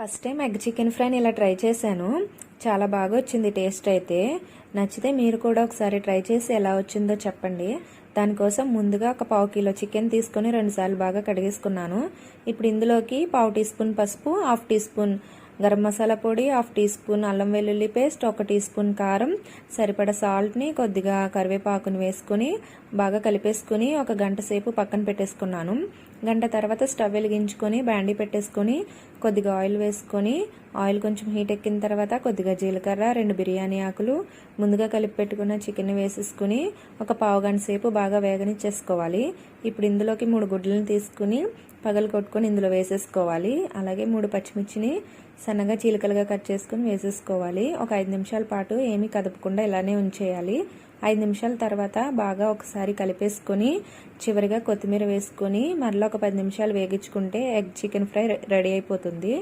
First time egg chicken ఫ్రైని ఇలా try చేశాను. చాలా బాగా వచ్చింది టేస్ట్ అయితే. నచ్చితే మీరు కూడా ఒకసారి ట్రై చేసి ఎలా వచ్చిందో చెప్పండి. దానికోసం ముందుగా ఒక పావు కిలో చికెన్ తీసుకొని రెండుసార్లు బాగా కడిగేసుకున్నాను. ఇప్పుడు ఇందులోకి పావు టీ స్పూన్ పసుపు half teaspoon garam masala పొడి హాఫ్ టీ స్పూన్ అల్లం వెల్లుల్లి పేస్ట్ ఒక టీ స్పూన్ కారం సరిపడ సాల్ట్ని కొద్దిగా కరివేపాకుని వేసుకుని బాగా కలిపేసుకుని ఒక గంట సేపు పక్కన పెట్టేసుకున్నాను. గంట తర్వాత స్టవ్ వెలిగించుకొని బ్యాండీ పెట్టేసుకొని కొద్దిగా ఆయిల్ వేసుకొని ఆయిల్ కొంచెం హీట్ ఎక్కిన తర్వాత కొద్దిగా జీలకర్ర రెండు బిర్యానీ ఆకులు ముందుగా కలిపి పెట్టుకున్న చికెన్ వేసేసుకుని ఒక పావు గంట సేపు బాగా వేగనిచ్చేసుకోవాలి. ఇప్పుడు ఇందులోకి మూడు గుడ్లను తీసుకుని పగలు కొట్టుకొని ఇందులో వేసేసుకోవాలి. అలాగే మూడు పచ్చిమిర్చిని సన్నగా చీలికలుగా కట్ చేసుకుని వేసేసుకోవాలి. ఒక ఐదు నిమిషాల పాటు ఏమీ కదపకుండా ఇలానే ఉంచేయాలి. ఐదు నిమిషాల తర్వాత బాగా ఒకసారి కలిపేసుకొని చివరిగా కొత్తిమీర వేసుకొని మరలా ఒక పది నిమిషాలు వేగించుకుంటే ఎగ్ చికెన్ ఫ్రై రెడీ అయిపోతుంది.